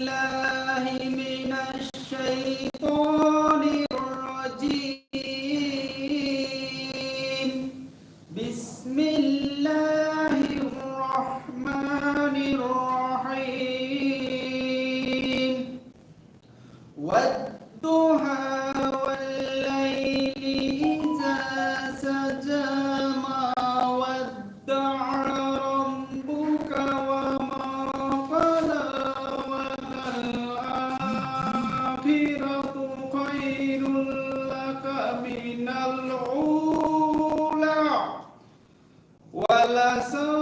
بالله relação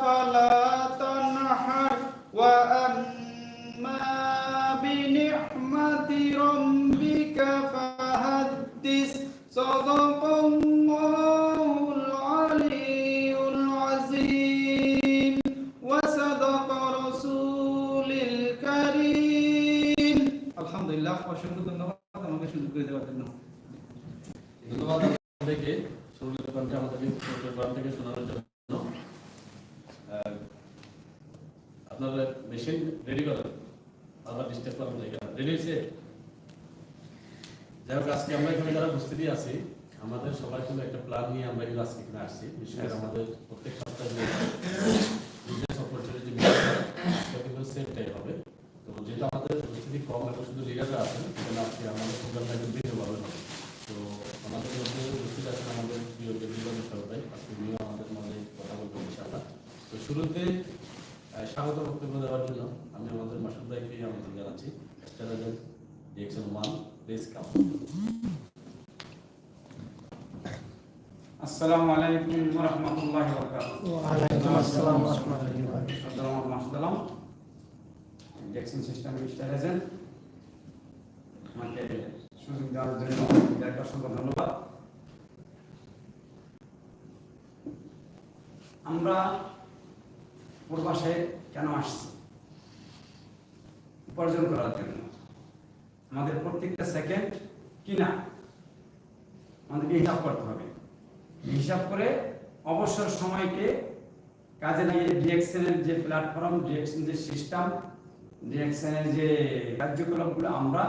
فلا تنحر وأما بنعمة ربك فحدث صدق যাই হোক আজকে আমরা এখানে যারা উপস্থিতি আছি আমাদের সবাই কিন্তু একটা প্ল্যান নিয়ে আমরা কিন্তু আজকে এখানে আসছি। বিশেষ করে আমাদের প্রত্যেক সপ্তাহে বিজনেস অপরচুনিটি সেটা কিন্তু সেম টাইপ হবে। তো যেহেতু আমাদের উপস্থিতি কম এখন শুধু লিডাররা আছেন সেখানে আজকে আমাদের প্রোগ্রামটা কিন্তু ভিন্নভাবে হবে। তো আমাদের মধ্যে উপস্থিত আছেন আমাদের প্রিয় কেন্দ্রীয় সরকার আজকে উনিও আমাদের মধ্যে কথা বলবেন ইনশাআল্লাহ। তো শুরুতে স্বাগত বক্তব্য দেওয়ার জন্য আমি আমাদের মাসুদ ভাইকে আমন্ত্রণ জানাচ্ছি। External direction one place come আসসালামু আলাইকুম ওয়া রাহমাতুল্লাহি ওয়া বারাকাতুহু ওয়ালাইকুম আসসালাম ওয়া রাহমাতুল্লাহি ওয়া বারাকাতুহু। সিস্টেম মিস্টার আমাকে সুযোগ দেওয়ার জন্য আপনাকে অসংখ্য ধন্যবাদ। আমরা প্রবাসে কেন আসছি? উপার্জন করার জন্য। আমাদের প্রত্যেকটা সেকেন্ড কিনা? আমাদেরকে হিসাব করতে হবে। হিসাব করে অবসর সময়কে কাজে লাগিয়ে ডিএক্সএনের যে প্ল্যাটফর্ম ডিএক্সএন যে সিস্টেম ডিএক্সএনের যে কার্যকলাপগুলো আমরা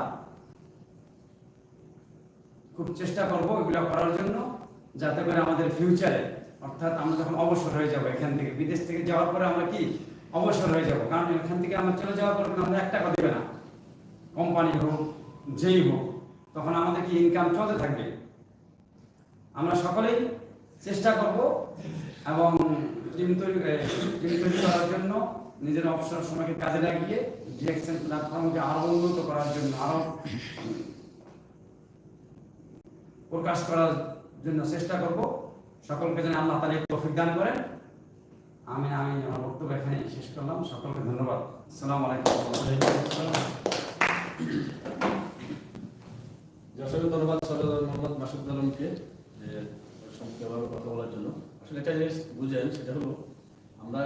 খুব চেষ্টা করব এগুলো করার জন্য, যাতে করে আমাদের ফিউচারে অর্থাৎ আমরা যখন অবসর হয়ে যাব এখান থেকে, বিদেশ থেকে যাওয়ার পরে আমরা কি? অবসর হয়ে যাব। কারণ এখান থেকে আমরা চলে যাওয়ার পরে আমরা আমাদের এক টাকা দেবে না। কোম্পানি হোক যেই হোক, তখন আমাদের কি ইনকাম চলতে থাকবে? আমরা সকলেই চেষ্টা করব এবং টিম তৈরি টিম তৈরি করার জন্য নিজের অবসর সময়কে কাজে লাগিয়ে ডিরেকশন প্ল্যাটফর্মকে আরও উন্নত করার জন্য, আরও প্রকাশ করার জন্য চেষ্টা করব। সকলকে যেন আল্লাহ তালা তৌফিক দান করেন। আমি আমি আমার বক্তব্য এখানে শেষ করলাম। সকলকে ধন্যবাদ। আসসালামু আলাইকুম। অসংখ্য ধন্যবাদ সরদার মোহাম্মদ মাসুদ আলমকে যে সংক্ষেপভাবে কথা বলার জন্য। আসলে একটা জিনিস বুঝেন সেটা হলো আমরা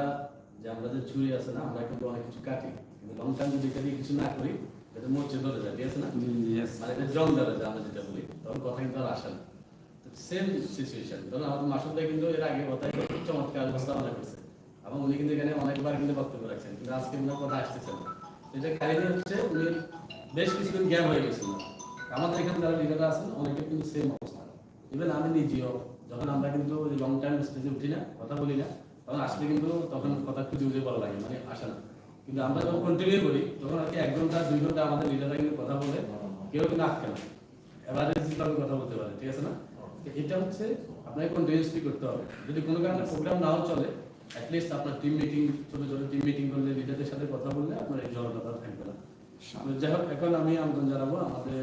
যে আমরা যে চুরি আছে না আমরা কিন্তু অনেক কিছু কাটি। কিন্তু লং টাইম যদি এটা কিছু না করি এটা মোর্চে ধরে যায় ঠিক আছে না? মানে এটা জং ধরে যায় আমরা যেটা বলি। তখন কথা কিন্তু আর আসে না। সেম সিচুয়েশন ধরুন আমাদের মাসুদ কিন্তু এর আগে খুব চমৎকার উপস্থাপনা করছে। এবং উনি কিন্তু এখানে অনেকবার কিন্তু বক্তব্য রাখছেন। কিন্তু আজকে উনার কথা আসতেছে না। এটা কাহিনী হচ্ছে উনি বেশ কিছুদিন জ্ঞান হয়ে গেছিল। আমাদের এখানে যারা লিডার আছেন অনেকে কিন্তু সেম অবস্থা। ইভেন আমি নিজেও, যখন আমরা কিন্তু লং টাইম স্টেজে উঠি না, কথা বলি না, তখন আসলে কিন্তু তখন কথা খুঁজে খুঁজে বলা লাগে মানে আসে না। কিন্তু আমরা যখন কন্টিনিউ করি, তখন আর কি এক ঘণ্টা, দুই ঘণ্টা আমাদের লিডাররা কিন্তু কথা বলে, কেউ কিন্তু আটকে না। এভারেজ তখন কথা বলতে পারে, ঠিক আছে না? এটা হচ্ছে আপনাকে কন্টিনিউসলি করতে হবে। যদি কোনো কারণে প্রোগ্রাম নাও চলে অ্যাটলিস্ট আপনার টিম মিটিং ছোট ছোট টিম মিটিং করলে লিডারদের সাথে কথা বললে আপনার এই জড়তা থাকবে না। যাই হোক, এখন আমি আমন্ত্রণ জানাব আমাদের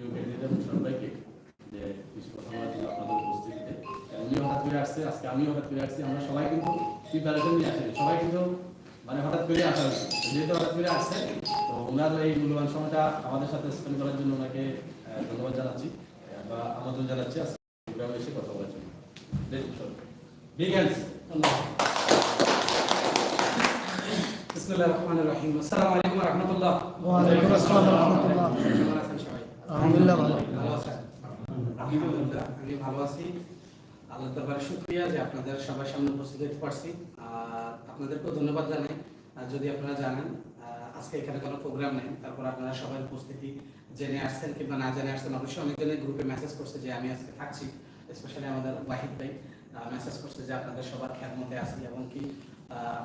প্রিয় ক্যান্ডিডেট সবাইকে যে কিছু কথা বলার জন্য আপনাদের উপস্থিতিতে উনি হঠাৎ করে আসছে আজকে আমি হঠাৎ করে আসছি আমরা সবাই কিন্তু প্রিপারেশন নিয়ে আসি সবাই কিন্তু মানে হঠাৎ করে আসা হয়েছে যেহেতু হঠাৎ করে আসছে তো ওনার এই মূল্যবান সময়টা আমাদের সাথে স্পেন্ড করার জন্য ওনাকে ধন্যবাদ জানাচ্ছি বা আমন্ত্রণ জানাচ্ছি আজকে প্রোগ্রামে এসে কথা বলার জন্য বিগ হ্যান্ডস বিসমিল্লাহ রহমান রহিম আসসালামু আলাইকুম রহমতুল্লাহ ওয়ালাইকুম আসসালাম ওয়া রাহমাতুল্লাহ। আছি। যদি আপনারা জানেন আজকে এখানে কোনো প্রোগ্রাম নেই, তারপর আপনারা উপস্থিতি জেনে আসছেন কিংবা না জেনে আসছেন, অবশ্যই অনেকজনের গ্রুপে মেসেজ করছে যে আমি আজকে থাকছি স্পেশালি আমাদের ওয়াহিদ ভাই। মেসেজ করছে যে আপনাদের সবার খেয়াল মতে আসি এবং কি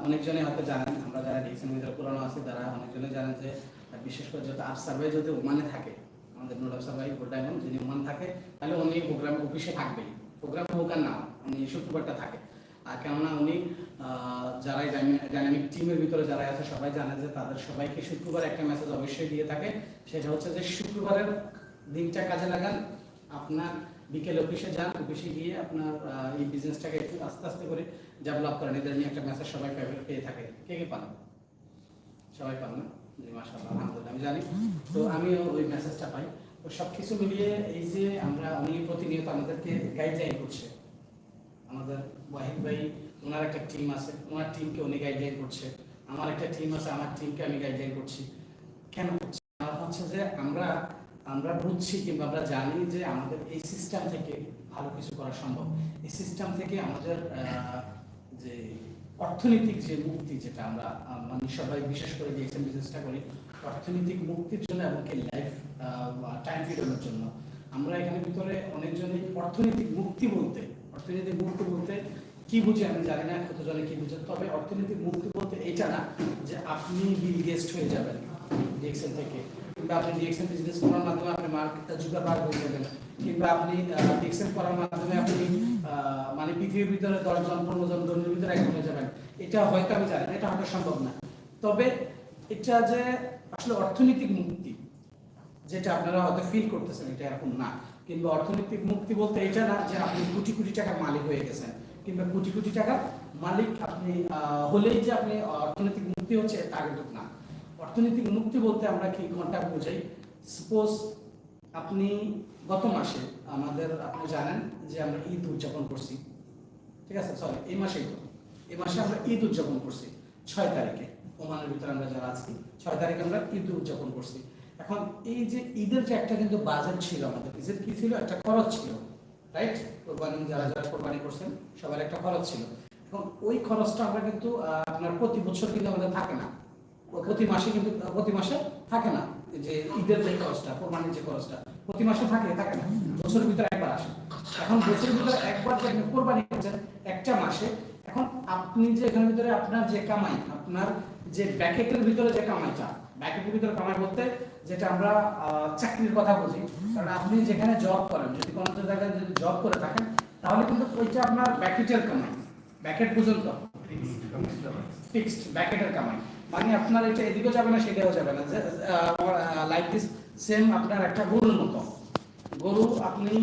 অনেকজনে হয়তো জানেন, আমরা যারা ভিতরে পুরানো আছি, তারা অনেকজনে জানেন যে, বিশেষ করে যত আফসার ভাই যদি ওমানে থাকে আমাদের নুর আফসার ভাই গোল ডায়মন্ড যিনি ওমান থাকে তাহলে উনি প্রোগ্রাম অফিসে থাকবেই। প্রোগ্রাম হোক আর না উনি শুক্রবারটা থাকে। আর কেননা উনি আহ, যারা ডাইনামিক টিমের ভিতরে যারা আছে সবাই জানে যে তাদের সবাইকে শুক্রবার একটা মেসেজ অবশ্যই দিয়ে থাকে। সেটা হচ্ছে যে শুক্রবারের দিনটা কাজে লাগান আপনার বিকেল অফিসে যান অফিসে গিয়ে আপনার এই বিজনেসটাকে একটু আস্তে আস্তে করে ডেভেলপ করেন। এদের নিয়ে একটা মেসেজ সবাই পেয়ে- থাকে। কে কে পান? সবাই পান না? আলহামদুলিল্লাহ আমি জানি। তো আমিও ওই মেসেজটা পাই। তো সব কিছু মিলিয়ে এই যে আমরা উনি প্রতিনিয়ত আমাদেরকে গাইডলাইন করছে। আমাদের ওয়াহিদ ভাই, ওনার একটা টিম আছে। ওনার টিমকে উনি গাইডলাইন করছে। আমার একটা টিম আছে, আমার টিমকে আমি গাইডলাইন করছি। কেন করছি? হচ্ছে যে আমরা আমরা বুঝছি কিংবা আমরা জানি যে আমাদের এই সিস্টেম থেকে ভালো কিছু করা সম্ভব। এই সিস্টেম থেকে আমাদের যে অর্থনৈতিক যে মুক্তি যেটা আমরা মানে সবাই বিশেষ করে দিয়েছেন বিজনেসটা করি অর্থনৈতিক মুক্তির জন্য এবং কি লাইফ টাইম ফ্রিডমের জন্য। আমরা এখানে ভিতরে অনেকজনই অর্থনৈতিক মুক্তি বলতে, অর্থনৈতিক মুক্তি বলতে কি বুঝি আমি জানি না কতজনে কি বুঝে, তবে অর্থনৈতিক মুক্তি বলতে এটা না যে আপনি বিল গেস্ট হয়ে যাবেন ডিএক্সএল থেকে। কিংবা আপনি ডিএক্সএল বিজনেস করার মাধ্যমে আপনি মার্কেটটা যুগা বার হয়ে যাবেন। কিংবা আপনি ডিএক্সএল করার মাধ্যমে আপনি মানে পৃথিবীর ভিতরে দশজন পনেরো জন ধর্মের ভিতরে একজন হয়ে যাবেন। এটা হয়তো আমি জানি না, এটা হয়তো সম্ভব না। তবে এটা যে আসলে অর্থনৈতিক মুক্তি, যেটা আপনারা হয়তো ফিল করতেছেন এটা এরকম না। কিংবা অর্থনৈতিক মুক্তি বলতে এটা না যে আপনি কোটি কোটি টাকার মালিক হয়ে গেছেন, কিংবা কোটি কোটি টাকার মালিক আপনি হলেই যে আপনি অর্থনৈতিক মুক্তি হচ্ছে তা কিন্তু না। অর্থনৈতিক মুক্তি বলতে আমরা কি ঘণ্টা বোঝাই? সাপোজ আপনি গত মাসে আমাদের, আপনি জানেন যে আমরা ঈদ উদযাপন করছি। ঠিক আছে? সরি এই মাসেই তো। এই মাসে আমরা ঈদ উদযাপন করছি, ছয় তারিখে। ওমানের ভিতরে আমরা যারা আছি, ছয় তারিখে আমরা ঈদ উদযাপন করছি। এখন এই যে ঈদের যে একটা কিন্তু বাজেট ছিল আমাদের ঈদের কি ছিল? একটা খরচ ছিল রাইট কোরবানি, যারা যারা কোরবানি করছেন, সবার একটা খরচ ছিল। এখন ওই খরচটা আমরা কিন্তু আপনার প্রতি বছর কিন্তু আমাদের থাকে না। প্রতি মাসে কিন্তু, প্রতি মাসে থাকে না। যে ঈদের যে খরচটা, কোরবানির যে খরচটা, প্রতি মাসে থাকে থাকে না। বছরের ভিতরে একবার আসে। এখন বছরের ভিতরে একবার যে কোরবানি করছেন, একটা মাসে এখন আপনি যে এখানের ভিতরে আপনার যে কামাই, আপনার যে ব্যাকেটের ভিতরে যে কামাইটা, ব্যাকেটের ভিতরে কামাই বলতে যেটা আমরা চাকরির কথা বুঝি কারণ আপনি যেখানে জব করেন, যদি কোনো জায়গায় যদি জব করে থাকেন, তাহলে কিন্তু ওইটা আপনার ব্যাকেটের কামাই, ব্যাকেট পর্যন্ত। ফিক্সড ব্যাকেটের কামাই। মানে আপনার এটা এদিকেও যাবে না সেটাও যাবে না। যে লাইক দিস সেম আপনার একটা গরুর মতো। গরু আপনি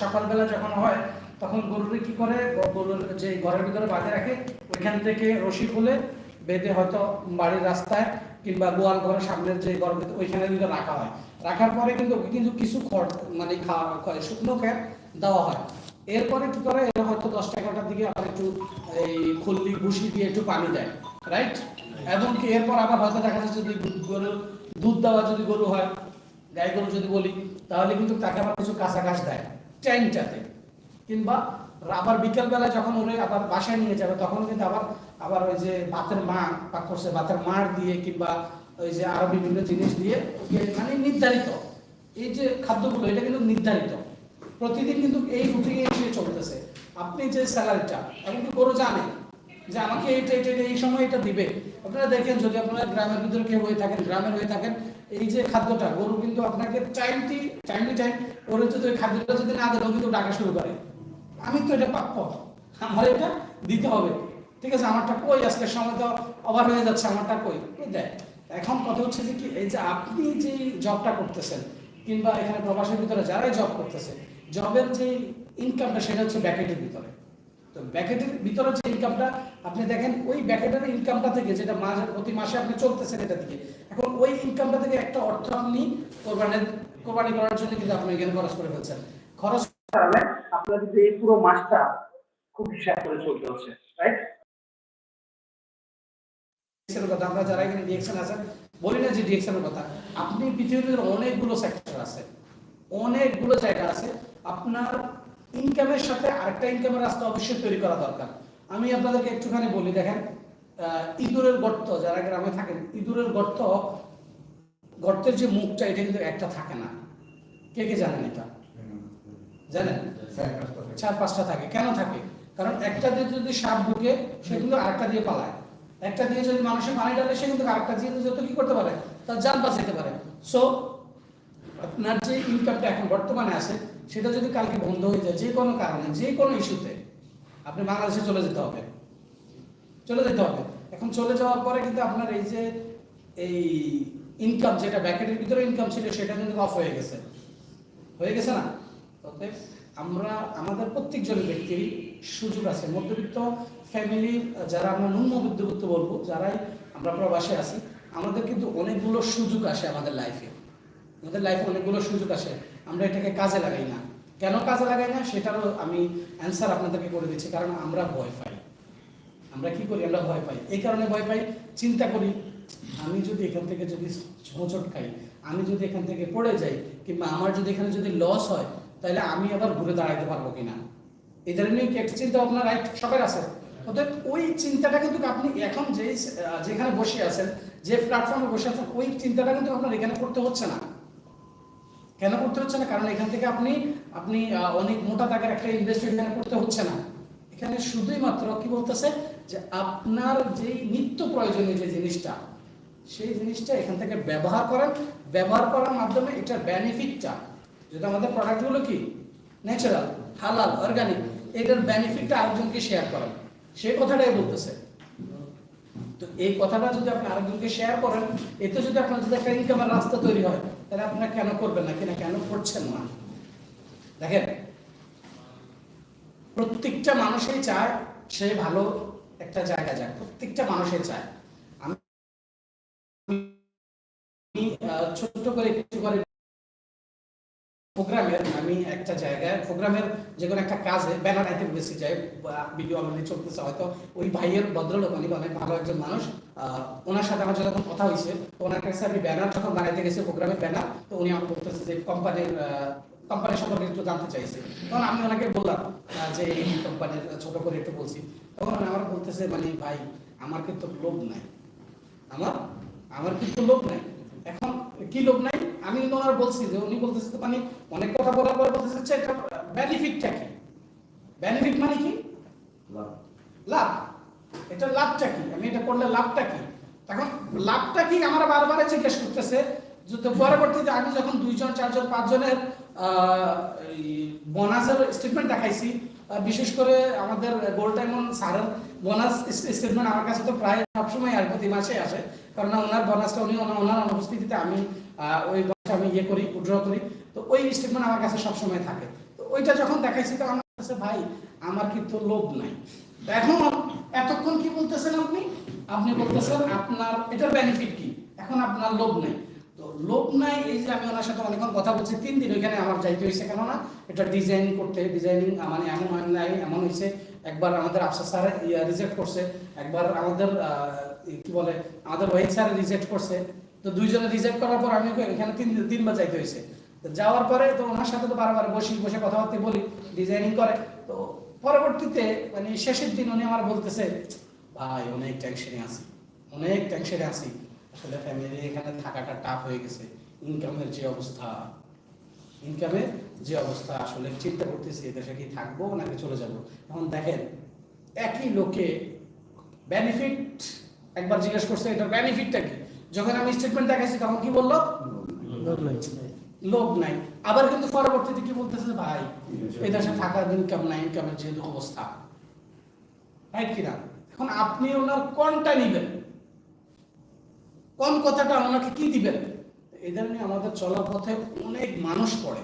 সকালবেলা যখন হয় তখন গরুরে কি করে? গরুর যে ঘরের ভিতরে বাঁধে রাখে, ওইখান থেকে রশি খুলে বেঁধে হয়তো বাড়ির রাস্তায় কিংবা গোয়াল ঘরের সামনের যে ভিতরে, ওইখানে কিন্তু রাখা হয়। রাখার পরে কিন্তু কিন্তু কিছু খড় মানে খাওয়া শুকনো খ্যাট দেওয়া হয়। এরপরে কি করে? এরা হয়তো দশটা এগারোটার দিকে আবার একটু এই খল্লি ভুসি দিয়ে একটু পানি দেয় রাইট এবং কি এরপর আবার হয়তো দেখা যাচ্ছে যদি গরু, দুধ দেওয়া যদি গরু হয়, গাই গরু যদি বলি, তাহলে কিন্তু তাকে আবার কিছু কাঁচা ঘাস দেয় টাইমটাতে কিংবা আবার বিকেলবেলা যখন ওরে আবার বাসায় নিয়ে যাবে, তখন কিন্তু আবার আবার ওই যে ভাতের মা, পাক করছে ভাতের মার দিয়ে কিংবা ওই যে আরও বিভিন্ন জিনিস দিয়ে ওকে মানে নির্ধারিত। এই যে খাদ্যগুলো, এটা কিন্তু নির্ধারিত। প্রতিদিন কিন্তু এই রুটিনে এসে চলতেছে। আপনি যে স্যালারিটা এমনকি গরু জানে যে আমাকে এটা এটা এই সময় এটা দিবে? আপনারা দেখেন, যদি আপনারা গ্রামের ভিতরে কেউ হয়ে থাকেন, গ্রামের হয়ে থাকেন, এই যে খাদ্যটা, গরু কিন্তু আপনাকে টাইমটি টাইমলি টাইম ওরে যদি ওই খাদ্যটা যদি না দেয় কিন্তু ডাকা শুরু করে। আমি তো এটা প্রাপ্য আমার এটা দিতে হবে। ঠিক আছে, আমারটা কই? আজকে সময় তো ওভার হয়ে যাচ্ছে, আমারটা কই? দেয় এখন কথা হচ্ছে যে কি, এই যে আপনি যে জবটা করতেছেন, কিংবা এখানে প্রবাসের ভিতরে যারাই জব করতেছে জবের যে ইনকামটা সেটা হচ্ছে ব্যাকেটের ভিতরে। তো ব্যাকেটের ভিতরে যে ইনকামটা আপনি দেখেন, ওই ব্যাকেটের ইনকামটা থেকে যেটা মাসে, প্রতি মাসে আপনি চলতেছেন এটা থেকে, এখন ওই ইনকামটা থেকে একটা অর্থ আপনি কোরবানি কোরবানি করার জন্য কিন্তু আপনি এখানে খরচ করে ফেলছেন। খরচ আপনার কিন্তু এই পুরো মাসটা খুব হিসাব করে চলতে হচ্ছে রাইট আমরা যারা এখানে ডিএক্সএন আছেন বলি না যে ডিএক্সএন এর কথা। আপনি পৃথিবীর অনেকগুলো সেক্টর আছে, অনেকগুলো জায়গা আছে। আপনার ইনকামের সাথে আরেকটা ইনকামের রাস্তা অবশ্যই তৈরি করা দরকার। আমি আপনাদেরকে একটুখানি বলি, দেখেন ইঁদুরের গর্ত, যারা গ্রামে থাকেন, ইঁদুরের গর্ত, গর্তের যে মুখটা, এটা কিন্তু একটা থাকে না। কে কে জানেন এটা? জানেন? চার পাঁচটা থাকে। কেন থাকে? কারণ একটা দিয়ে যদি সাপ ঢুকে সে কিন্তু আরেকটা দিয়ে পালায়। একটা দিয়ে যদি মানুষের পানি ডালে সে কিন্তু আরেকটা দিয়ে যত কি করতে পারে? তার জান বাঁচাতে পারে। সো আপনার যে ইনকামটা এখন বর্তমানে আছে সেটা যদি কালকে বন্ধ হয়ে যায় যে কোনো কারণে যে কোনো ইস্যুতে আপনি বাংলাদেশে চলে যেতে হবে। চলে যেতে হবে। এখন চলে যাওয়ার পরে কিন্তু আপনার এই যে এই ইনকাম যেটা ব্যাকেটের ভিতরে ইনকাম ছিল সেটা কিন্তু অফ হয়ে গেছে। হয়ে গেছে না? অতএব আমরা, আমাদের প্রত্যেকজন ব্যক্তিরই সুযোগ আছে। মধ্যবিত্ত ফ্যামিলি যারা আমরা ন্যূন মধ্যবিত্ত বলব, যারাই আমরা প্রবাসে আছি, আমাদের কিন্তু অনেকগুলো সুযোগ আসে আমাদের লাইফে আমাদের লাইফে অনেকগুলো সুযোগ আসে। আমরা এটাকে কাজে লাগাই না। কেন কাজে লাগাই না? সেটারও আমি অ্যান্সার আপনাদেরকে করে দিচ্ছি, কারণ আমরা ভয় পাই। আমরা কি করি? আমরা ভয় পাই। এই কারণে ভয় পাই, চিন্তা করি, আমি যদি এখান থেকে যদি হোঁচট খাই, আমি যদি এখান থেকে পড়ে যাই, কিংবা আমার যদি এখানে যদি লস হয় তাহলে আমি আবার ঘুরে দাঁড়াইতে পারব কিনা? এই ধরনের একটা চিন্তা আপনার রাইট সবার আছে? অর্থাৎ ওই চিন্তাটা কিন্তু আপনি এখন যে যেখানে বসে আছেন, যে প্ল্যাটফর্মে বসে আছেন, ওই চিন্তাটা কিন্তু আপনার এখানে করতে হচ্ছে না। কেন করতে হচ্ছে না? কারণ এখান থেকে আপনি আপনি অনেক মোটা টাকার একটা ইনভেস্টমেন্ট করতে হচ্ছে না। এখানে শুধুই মাত্র কি বলতেছে? যে আপনার যে নিত্য প্রয়োজনীয় যে জিনিসটা, সেই জিনিসটা এখান থেকে ব্যবহার করেন। ব্যবহার করার মাধ্যমে এটার বেনিফিটটা যেটা আমাদের প্রোডাক্টগুলো কি? ন্যাচারাল হালাল অর্গানিক এটার বেনিফিটটা আরেকজনকে শেয়ার করেন সেই কথাটাই বলতেছে। তো এই কথাটা যদি আপনি আরেকজনকে শেয়ার করেন, এতে যদি আপনার যদি একটা ইনকামের রাস্তা তৈরি হয়, তাহলে আপনারা কেন করবেন না? কিনা কেন করছেন না? দেখেন, প্রত্যেকটা মানুষই চায় সে ভালো একটা জায়গা যায় প্রত্যেকটা মানুষই চায়। আমি ছোট্ট করে একটু করে প্রোগ্রামের, আমি একটা জায়গায়, প্রোগ্রামের যে কোনো একটা কাজে ব্যানার আইতে বেশি যাই ভিডিও অলরেডি চলতেছে হয়তো, ওই ভাইয়ের ভদ্রলোক, উনি অনেক ভালো একজন মানুষ ওনার সাথে আমার যখন কথা হয়েছে ওনার কাছে আমি ব্যানার যখন বানাইতে গেছি প্রোগ্রামের ব্যানার তো উনি আমাকে বলতেছে যে কোম্পানির কোম্পানি সম্পর্কে একটু জানতে চাইছে। তখন আমি ওনাকে বললাম যে এই কোম্পানির ছোট করে একটু বলছি। তখন আমার বলতেছে মানে ভাই, আমার কিন্তু লোভ নাই। আমার? আমার কিন্তু লোভ নাই। এখন কি লোভ নাই? আমি ওনার বলছি যে উনি বলতেছে তো মানে অনেক কথা বলার পরে বলতেছে যে এটা বেনিফিটটা কি? বেনিফিট মানে কি? লাভ। এটা লাভটা কি? আমি এটা করলে লাভটা কি? এখন লাভটা কি? আমরা বারবার জিজ্ঞেস করতেছে যে পরবর্তীতে আমি যখন দুইজন চারজন পাঁচজনের বোনাসের স্টেটমেন্ট দেখাইছি বিশেষ করে আমাদের গোল্ড ডায়মন্ড স্যারের বোনাস স্টেটমেন্ট আমার কাছে তো প্রায় সবসময় আর প্রতি মাসে আসে। কারণ ওনার বোনাসটা উনি ওনার অনুপস্থিতিতে আমি ওই বোনাসটা আমি ইয়ে করি উইথড্র করি। তো ওই স্টেটমেন্ট আমার কাছে সবসময় থাকে। তো ওইটা যখন দেখাইছি তো আমার কাছে, ভাই, আমার কিন্তু লোভ নাই। এখন এতক্ষণ কি বলতেছেন আপনি? আপনি বলতেছেন আপনার, এটার বেনিফিট কি? এখন আপনার লোভ নেই। তো লোভ নাই, এই যে আমি ওনার সাথে অনেকক্ষণ কথা বলছি, তিন দিন ওইখানে আমার যাইতে হয়েছে কেননা এটা ডিজাইন করতে ডিজাইনিং মানে এমন নাই, এমন হয়েছে একবার আমাদের আফসার স্যার রিজেক্ট করছে। একবার আমাদের কি বলে, আমাদের ওয়েদ স্যার রিজেক্ট করছে। তো দুইজনে রিজেক্ট করার পর আমি এখানে তিন তিনবার যাইতে হয়েছে যাওয়ার পরে তো ওনার সাথে তো বারবার বসি, বসে কথাবার্তা বলি ডিজাইনিং করে। তো পরবর্তীতে মানে শেষের দিন উনি আমার বলতেছে, ভাই, অনেক টেনশনে আছি, অনেক টেনশনে আছি। আসলে ফ্যামিলি এখানে থাকাটা টাফ হয়ে গেছে। ইনকামের যে অবস্থা ইনকামের যে অবস্থা আসলে চিন্তা করতেছি দেশে কি থাকব নাকি চলে যাব? এখন দেখেন একই লোকে বেনিফিট একবার জিজ্ঞেস করছে এটার বেনিফিটটা কি? যখন আমি স্টেটমেন্ট দেখাইছি তখন কি বলল? লোভ নাই। আবার কিন্তু পরবর্তীতে কি বলতেছে ভাই এই দেশে থাকার ইনকাম নাই ইনকামের যেহেতু অবস্থা। রাইট কিনা? এখন আপনি ওনার কোনটা নিবেন? কোন কথাটা ওনাকে কি দিবেন? এই আমাদের চলার পথে অনেক মানুষ পড়ে।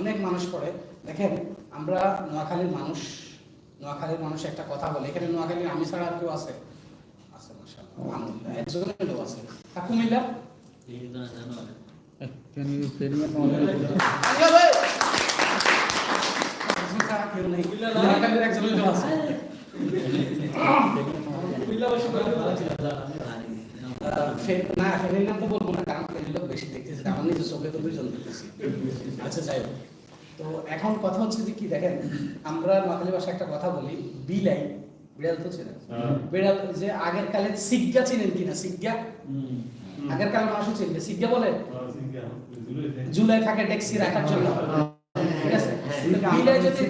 অনেক মানুষ পড়ে। দেখেন আমরা নোয়াখালীর মানুষ। নোয়াখালীর মানুষ একটা কথা বলে এখানে নোয়াখালীর আমি ছাড়া আর কেউ আছে? আছে আলহামদুলিল্লাহ লোক আছে। কুমিল্লা না ফেরির নাম তো বলব না লোক বেশি দেখতেছি আমার নিজের চোখে তো দুইজন দেখতেছি। আচ্ছা যাই হোক। তো এখন কথা হচ্ছে যে কি দেখেন আমরা ভাষায় একটা কথা বলি বিলাই বিড়াল তো চেনেন বিড়াল যে আগের কালে সিজ্ঞা চিনেন কিনা? সিজ্ঞা? আগের কালে চিনবে। সিজ্ঞা বলে? জুলাই থাকে ডেক্সি রাখার জন্য। ঠিক আছে? বিলাই যদি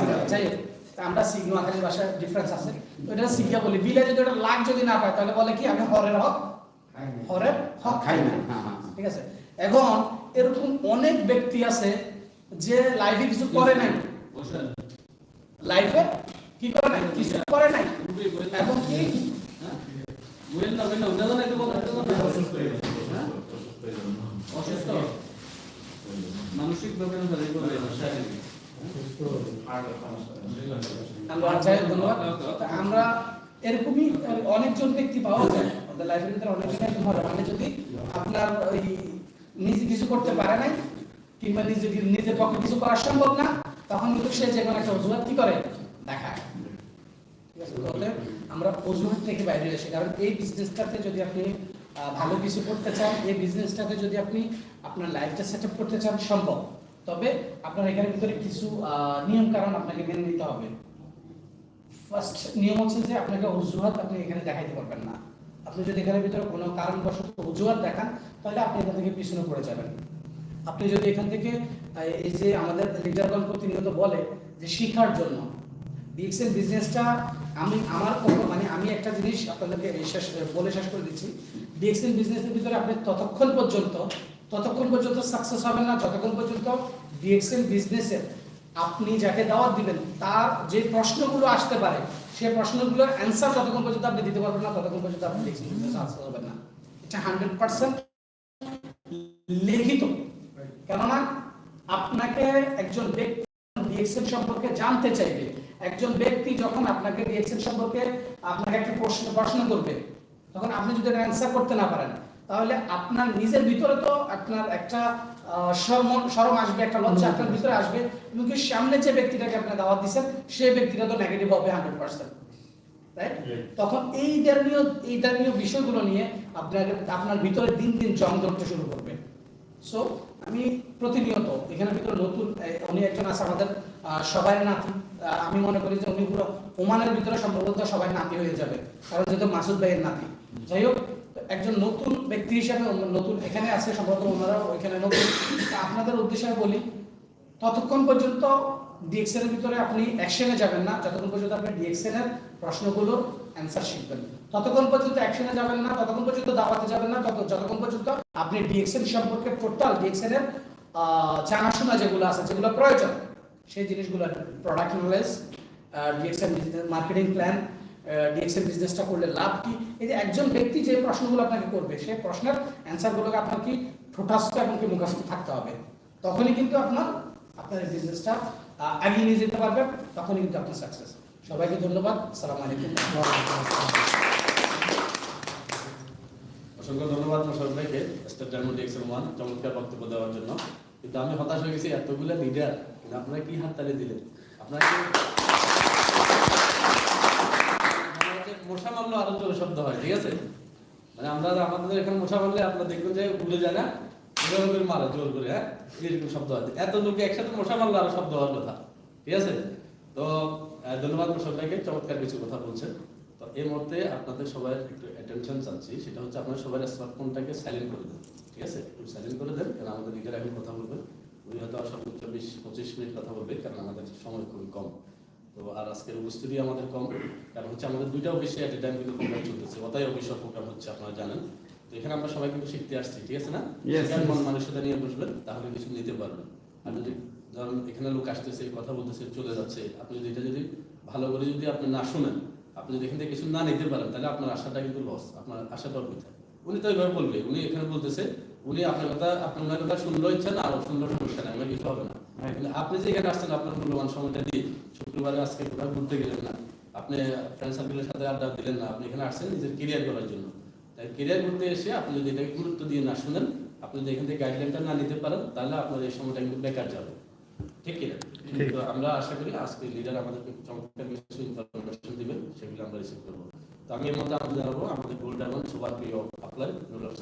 আমরা। যাই হোক, তা আমরা সিগ নোয়াখালী ভাষার ডিফারেন্স আছে। তো এটা সিজ্ঞা বলি। বিলাই যদি ওটা লাখ যদি না পায় তাহলে বলে কি আমি হরের হক? হরের হক খাই না। ঠিক আছে। এখন এরকম অনেক ব্যক্তি আছে যে লাইফে কিছু করে নাই। লাইফে কি করে নাই? কিছু করে নাই? এবং কি? অসুস্থ মানসিক ভাবে আমরা এরকমই অনেকজন ব্যক্তি পাওয়া যায়। হয় মানে যদি আপনার ওই নিজে কিছু করতে পারে নাই, কিংবা নিজে নিজের পক্ষে কিছু করা সম্ভব না, তখন কিন্তু সে যে কোনো একটা অজুহাত কি করে? দেখায়। আমরা অজুহাত থেকে বাইরে আসি। কারণ এই বিজনেসটাতে যদি আপনি ভালো কিছু করতে চান, এই বিজনেসটাতে যদি আপনি আপনার লাইফটা সেট করতে চান, সম্ভব। তবে আপনার এখানের ভিতরে কিছু নিয়ম কারণ আপনাকে মেনে নিতে হবে। ফার্স্ট নিয়ম হচ্ছে যে আপনাকে অজুহাত আপনি এখানে দেখাইতে পারবেন না। আপনি যদি এখানের ভিতরে কোনো কারণবশত অজুহাত দেখান, তাহলে আপনি এখান থেকে পিছনে পড়ে যাবেন। আপনি যদি এখান থেকে এই যে আমাদের লিডারগণ প্রতিনিয়ত বলে যে শিখার জন্য, ডিএক্সএল বিজনেসটা আমি, আমার মানে আমি একটা জিনিস আপনাদেরকে শেষ, বলে শেষ করে দিচ্ছি। ডিএক্সএল বিজনেসের ভিতরে আপনি ততক্ষণ পর্যন্ত ততক্ষণ পর্যন্ত সাকসেস হবেন না, যতক্ষণ পর্যন্ত ডিএক্সএল বিজনেসের আপনি যাকে দাওয়াত দিবেন, তার যে প্রশ্নগুলো আসতে পারে সেই প্রশ্নগুলোর অ্যান্সার যতক্ষণ পর্যন্ত আপনি দিতে পারবেন না, ততক্ষণ পর্যন্ত আপনি বিজনেস হবেন না। এটা হান্ড্রেড পার্সেন্ট লিখিত। কেননা আপনাকে একজন ব্যক্তি ডিএক্সএল সম্পর্কে জানতে চাইবে। একজন ব্যক্তি যখন আপনাকে ডিএক্সএল সম্পর্কে আপনাকে একটা প্রশ্ন প্রশ্ন করবে, তখন আপনি যদি অ্যান্সার করতে না পারেন, তাহলে আপনার নিজের ভিতরে তো আপনার একটা শরম শরম আসবে, একটা লজ্জা আপনার ভিতরে আসবে। কি সামনে যে ব্যক্তিটাকে আপনি দাওয়াত দিচ্ছেন সেই ব্যক্তিটা তো নেগেটিভ হবে হান্ড্রেড পার্সেন্ট রাইট তখন এই ধরনীয় এই ধরনীয় বিষয়গুলো নিয়ে আপনার আপনার ভিতরে দিন দিন জং ধরতে শুরু করবে। সো আমি প্রতিনিয়ত এখানের ভিতরে নতুন উনি একজন আছে আমাদের সবাই নাতি। আমি মনে করি যে উনি পুরো ওমানের ভিতরে সম্ভবত সবাই নাতি হয়ে যাবে। কারণ যেহেতু মাসুদ ভাইয়ের নাতি। যাই হোক একজন নতুন ব্যক্তি হিসাবে নতুন এখানে আছে সম্ভবত ওনারাও এখানে নতুন। আপনাদের উদ্দেশ্যে বলি ততক্ষণ পর্যন্ত ডিএক্সএল এর ভিতরে আপনি অ্যাকশনে যাবেন না, যতক্ষণ পর্যন্ত আপনি ডিএক্সএল এর প্রশ্নগুলোর অ্যান্সার শিখবেন। ততক্ষণ পর্যন্ত অ্যাকশনে যাবেন না, ততক্ষণ পর্যন্ত দাওয়াতে যাবেন না, তত যতক্ষণ পর্যন্ত আপনি ডিএক্সএল সম্পর্কে টোটাল ডিএক্সএল এর জানাশোনা যেগুলো আছে, যেগুলো প্রয়োজন, সেই জিনিসগুলো product knowledge DXL marketing plan DXL বিজনেসটা করলে লাভ কি? এই যে একজন ব্যক্তি যে প্রশ্নগুলো আপনাকে করবে, সেই প্রশ্নের অ্যান্সারগুলোকে আপনার কি ঠোঁটাস্থ এবং কি মুখস্থ থাকতে হবে। তখনই কিন্তু আপনার আপনার এই বিজনেসটা এগিয়ে নিয়ে যেতে পারবেন, তখনই কিন্তু আপনার সাকসেস সবাইকে ধন্যবাদ, আসসালামু আলাইকুম। অসংখ্য ধন্যবাদ মোশারফ ভাইকে স্টেট ডায়মন্ড এক্সেল ওয়ান চমৎকার বক্তব্য দেওয়ার জন্য। কিন্তু আমি হতাশ হয়ে গেছি, এতগুলো লিডার আপনারা কি হাততালি দিলেন? আপনারা কি মানে মশা মারলো আরও জোরে শব্দ হয়, ঠিক আছে? মানে আমরা আমাদের এখানে মশা মারলে আপনারা দেখবেন যে উড়ে যায় না। এরকম করে মারে, জোর করে হ্যাঁ? এরকম শব্দ হয়। এত লোকে একসাথে মশা মারলে আরও শব্দ হওয়ার কথা। ঠিক আছে? তো ধন্যবাদ ভাইকে চমৎকার কিছু কথা বলছেন। তো এই মুহূর্তে আপনাদের সবাই একটু অ্যাটেনশন চাচ্ছি। সেটা হচ্ছে আপনারা সবাই স্মার্টফোনটাকে সাইলেন্ট করে দেন। ঠিক আছে? একটু সাইলেন্ট করে দেন কারণ আমাদের লিডার এখন কথা বলবেন। উনি হয়তো সর্বোচ্চ বিশ, পঁচিশ মিনিট কথা বলবে কারণ আমাদের সময় খুবই কম। তো আর আজকের উপস্থিতি আমাদের কম। কারণ হচ্ছে আমাদের দুইটা অফিসে অ্যাট এ টাইম কিন্তু প্রোগ্রাম চলতেছে। ওটাই অফিসের প্রোগ্রাম হচ্ছে, আপনারা জানেন। এখানে আমরা সবাই কিন্তু শিখতে আসছি ঠিক আছে না. মন মানসিকতা নিয়ে বসবেন তাহলে কিছু নিতে পারবেন। আর যদি ধরুন এখানে লোক আসতেছে কথা বলতেছে চলে যাচ্ছে আপনি যদি এটা যদি ভালো করে যদি আপনি না শুনেন আপনি যদি এখান থেকে কিছু না নিতে পারেন তাহলে আপনার আশাটা কিন্তু লস আপনার আশাটা বৃথা। উনি তো এইভাবে বলবে উনি এখানে বলতেছে উনি আপনার কথা আপনার কথা সুন্দর ইচ্ছেন আরও সুন্দর সমস্যা নাই আমার কিছু হবে না। কিন্তু আপনি যে এখানে আসছেন আপনার মূল্যবান সময়টা দিয়ে শুক্রবারে আজকে কোথাও ঘুরতে গেলেন না আপনি ফ্রেন্ড সার্কেলের সাথে আড্ডা দিলেন না আপনি এখানে আসছেন নিজের কেরিয়ার করার জন্য। তাই কেরিয়ার করতে এসে আপনি যদি এটাকে গুরুত্ব দিয়ে না শুনেন আপনি যদি এখান থেকে গাইডলাইনটা না নিতে পারেন তাহলে আপনার এই সময়টা কিন্তু বেকার যাবে। ঠিক কিনা? তো আমরা আশা করি আজকে লিডার আমাদেরকে চমৎকার কিছু ইনফরমেশন দিবেন সেগুলো আমরা রিসিভ করব। তো আমি এর মধ্যে আমাদের জানাব আমাদের গোল্ড ডায়মন্ড সুপার প্রিয় আপনার